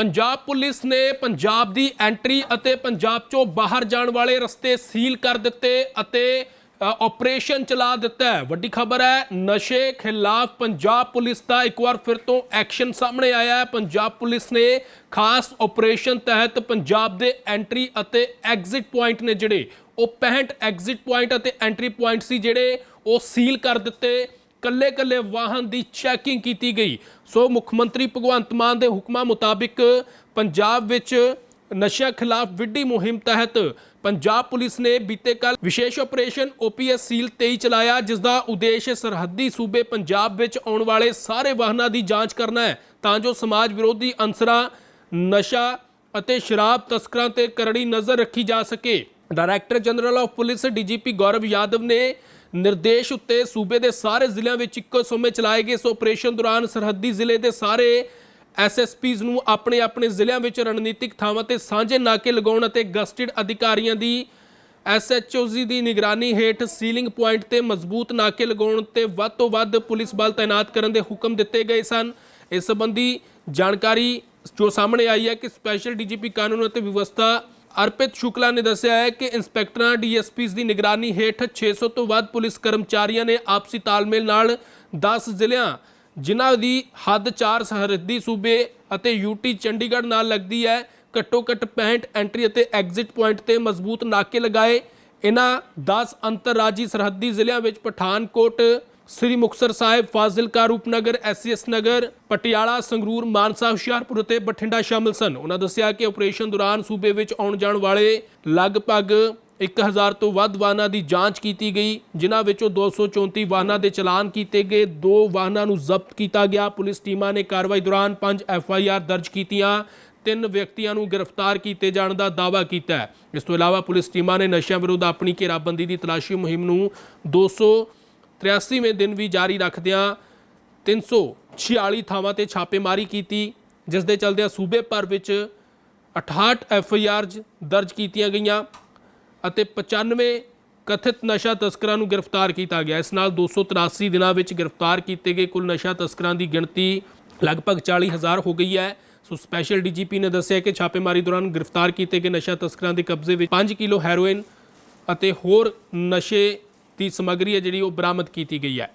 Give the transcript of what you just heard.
Punjab police ਨੇ ਪੰਜਾਬ ਦੀ entry ਅਤੇ ਪੰਜਾਬ ਚੋਂ ਬਾਹਰ ਜਾਣ ਵਾਲੇ ਰਸਤੇ ਸੀਲ ਕਰ ਦਿੱਤੇ ਅਤੇ ਅ, ਆਪਰੇਸ਼ਨ ਚਲਾ ਦਿੱਤਾ ਹੈ। ਵੱਡੀ ਖਬਰ ਹੈ ਨਸ਼ੇ ਖਿਲਾਫ ਪੰਜਾਬ ਪੁਲਿਸ ਦਾ ਇੱਕ ਵਾਰ ਫਿਰ ਤੋਂ ਐਕਸ਼ਨ ਸਾਹਮਣੇ ਆਇਆ ਹੈ। ਪੰਜਾਬ ਪੁਲਿਸ ਨੇ ਖਾਸ ਆਪਰੇਸ਼ਨ ਤਹਿਤ ਪੰਜਾਬ ਦੇ ਐਂਟਰੀ ਅਤੇ ਐਗਜ਼ਿਟ ਪੁਆਇੰਟ ਨੇ ਜਿਹੜੇ ਉਹ 65 ਐਗਜ਼ਿਟ ਪੁਆਇੰਟ ਅਤੇ ਐਂਟਰੀ ਪੁਆਇੰਟ ਸੀ ਜਿਹੜੇ ਉਹ ਸੀਲ ਕਰ ਦਿੱਤੇ। ਕੱਲੇ ਕੱਲੇ ਵਾਹਨ ਦੀ ਚੈਕਿੰਗ ਕੀਤੀ ਗਈ। ਸੋ ਮੁੱਖ ਮੰਤਰੀ ਭਗਵੰਤ ਮਾਨ ਦੇ ਹੁਕਮਾਂ ਮੁਤਾਬਿਕ ਪੰਜਾਬ ਵਿੱਚ ਨਸ਼ਿਆਂ ਖਿਲਾਫ ਵਿੱਢੀ ਮੁਹਿੰਮ ਤਹਿਤ ਪੰਜਾਬ ਪੁਲਿਸ ਨੇ ਬੀਤੇ ਕੱਲ ਵਿਸ਼ੇਸ਼ ਆਪਰੇਸ਼ਨ ਓਪੀਐਸ ਸੀਲ 23 ਚਲਾਇਆ, ਜਿਸ ਦਾ ਉਦੇਸ਼ ਸਰਹੱਦੀ ਸੂਬੇ ਪੰਜਾਬ ਵਿੱਚ ਆਉਣ ਵਾਲੇ ਸਾਰੇ ਵਾਹਨਾਂ ਦੀ ਜਾਂਚ ਕਰਨਾ ਹੈ। ਤਾਂ ਜੋ ਸਮਾਜ ਵਿਰੋਧੀ ਅੰਸਰਾਂ, ਨਸ਼ਾ ਅਤੇ ਸ਼ਰਾਬ ਤਸਕਰਾਂ ਤੇ ਕਰੜੀ ਨਜ਼ਰ ਰੱਖੀ ਜਾ ਸਕੇ। Director general of police DGP Gaurav Yadav ਨੇ ਨਿਰਦੇਸ਼ ਉੱਤੇ ਸੂਬੇ ਦੇ ਸਾਰੇ ਜ਼ਿਲ੍ਹਿਆਂ ਵਿੱਚ ਇੱਕੋ ਸਮੇਂ ਚਲਾਏ ਗਏ ਇਸ ਆਪਰੇਸ਼ਨ ਦੌਰਾਨ ਸਰਹੱਦੀ ਜ਼ਿਲ੍ਹੇ ਦੇ ਸਾਰੇ ਐਸਐਸਪੀਜ਼ ਨੂੰ ਆਪਣੇ ਆਪਣੇ ਜ਼ਿਲ੍ਹਿਆਂ ਵਿੱਚ ਰਣਨੀਤਿਕ ਥਾਵਾਂ ਤੇ ਸਾਂਝੇ ਨਾਕੇ ਲਗਾਉਣ ਅਤੇ ਗਸਟਡ ਅਧਿਕਾਰੀਆਂ ਦੀ ਐਸਐਚਓਜ਼ੀ ਦੀ ਨਿਗਰਾਨੀ ਹੇਠ ਸੀਲਿੰਗ ਪੁਆਇੰਟ ਤੇ ਮਜ਼ਬੂਤ ਨਾਕੇ ਲਗਾਉਣ ਤੇ ਵੱਧ ਤੋਂ ਵੱਧ ਪੁਲਿਸ ਬਲ ਤਾਇਨਾਤ ਕਰਨ ਦੇ ਹੁਕਮ ਦਿੱਤੇ ਗਏ ਸਨ। ਇਸ ਸੰਬੰਧੀ ਜਾਣਕਾਰੀ ਜੋ ਸਾਹਮਣੇ ਆਈ ਹੈ ਕਿ ਸਪੈਸ਼ਲ ਡੀਜੀਪੀ ਕਾਨੂੰਨ ਅਤੇ ਵਿਵਸਥਾ ਅਰਪਿਤ ਸ਼ੁਕਲਾ ਨੇ ਦੱਸਿਆ ਹੈ ਕਿ ਇੰਸਪੈਕਟਰਾਂ, ਡੀਐਸਪੀਜ਼ ਦੀ ਨਿਗਰਾਨੀ ਹੇਠ 600 ਤੋਂ ਵੱਧ ਪੁਲਿਸ ਕਰਮਚਾਰੀਆਂ ਨੇ ਆਪਸੀ ਤਾਲਮੇਲ ਨਾਲ 10 ਜ਼ਿਲ੍ਹਿਆਂ, ਜਿਨ੍ਹਾਂ ਦੀ ਹੱਦ 4 ਸਰਹੱਦੀ ਸੂਬੇ ਅਤੇ ਯੂਟੀ ਚੰਡੀਗੜ੍ਹ ਨਾਲ ਲੱਗਦੀ ਹੈ ਘੱਟੋ ਘੱਟ 65 ਐਂਟਰੀ ਅਤੇ ਐਗਜ਼ਿਟ ਪੁਆਇੰਟ ਤੇ ਮਜ਼ਬੂਤ ਨਾਕੇ ਲਗਾਏ। ਇਹਨਾਂ 10 ਅੰਤਰਰਾਜੀ ਸਰਹੱਦੀ ਜ਼ਿਲ੍ਹਿਆਂ ਵਿੱਚ ਪਠਾਨਕੋਟ ਸ੍ਰੀ ਮੁਕਤਸਰ ਸਾਹਿਬ, ਫਾਜ਼ਿਲਕਾ, ਰੂਪਨਗਰ ਐਸਐਸ ਨਗਰ, ਪਟਿਆਲਾ, ਸੰਗਰੂਰ, ਮਾਨਸਾ, ਹੁਸ਼ਿਆਰਪੁਰ ਅਤੇ ਬਠਿੰਡਾ ਸ਼ਾਮਲ ਸਨ। ਉਹਨਾਂ ਦੱਸਿਆ ਕਿ ਆਪਰੇਸ਼ਨ ਦੌਰਾਨ ਸੂਬੇ ਵਿੱਚ ਆਉਣ ਜਾਣ ਵਾਲੇ ਲਗਭਗ 1000 ਤੋਂ ਵੱਧ ਵਾਹਨਾਂ ਦੀ ਜਾਂਚ ਕੀਤੀ ਗਈ, ਜਿਨ੍ਹਾਂ ਵਿੱਚੋਂ 234 ਵਾਹਨਾਂ ਦੇ ਚਲਾਨ ਕੀਤੇ ਗਏ। ਦੋ ਵਾਹਨਾਂ ਨੂੰ ਜ਼ਬਤ ਕੀਤਾ ਗਿਆ। ਪੁਲਿਸ ਟੀਮਾਂ ਨੇ ਕਾਰਵਾਈ ਦੌਰਾਨ 5 ਐਫਆਈਆਰ ਦਰਜ ਕੀਤੀਆਂ। ਤਿੰਨ ਵਿਅਕਤੀਆਂ ਨੂੰ ਗ੍ਰਿਫਤਾਰ ਕੀਤੇ ਜਾਣ ਦਾ ਦਾਅਵਾ ਕੀਤਾ ਹੈ। ਇਸ ਤੋਂ ਇਲਾਵਾ ਪੁਲਿਸ ਟੀਮਾਂ ਨੇ ਨਸ਼ਿਆਂ ਵਿਰੁੱਧ ਆਪਣੀ ਘੇਰਾਬੰਦੀ ਦੀ ਤਲਾਸ਼ੀ ਮੁਹਿੰਮ ਨੂੰ 283ਵੇਂ ਦਿਨ ਵੀ ਜਾਰੀ ਰੱਖਦਿਆਂ 346 ਥਾਵਾਂ ਤੇ ਛਾਪੇਮਾਰੀ ਕੀਤੀ ਜਿਸ ਦੇ ਚਲਦਿਆਂ ਸੂਬੇ ਭਰ ਵਿੱਚ 68 ਆਰਜ਼ ਦਰਜ ਕੀਤੀਆਂ ਗਈਆਂ ਅਤੇ 95 ਕਥਿਤ ਨਸ਼ਾ ਤਸਕਰਾਂ ਨੂੰ ਗ੍ਰਿਫਤਾਰ ਕੀਤਾ ਗਿਆ। ਇਸ ਨਾਲ 283 ਦਿਨਾਂ ਵਿੱਚ ਗ੍ਰਿਫਤਾਰ ਕੀਤੇ ਗਏ ਕੁੱਲ ਨਸ਼ਾ ਤਸਕਰਾਂ ਦੀ ਗਿਣਤੀ ਲਗਭਗ 40000 ਹੋ ਗਈ ਹੈ। ਸੋ ਸਪੈਸ਼ਲ ਡੀਜੀਪੀ ਨੇ ਦੱਸਿਆ ਕਿ ਛਾਪੇਮਾਰੀ ਦੌਰਾਨ ਗ੍ਰਿਫਤਾਰ ਕੀਤੇ ਗਏ ਨਸ਼ਾ ਤਸਕਰਾਂ ਦੇ ਕਬਜ਼ੇ ਵਿੱਚ 5 ਕਿਲੋ ਹੈਰੋਇਨ ਅਤੇ ਹੋਰ ਨਸ਼ੇ ਦੀ ਸਮੱਗਰੀ ਹੈ ਜਿਹੜੀ ਉਹ ਬਰਾਮਦ ਕੀਤੀ ਗਈ ਹੈ।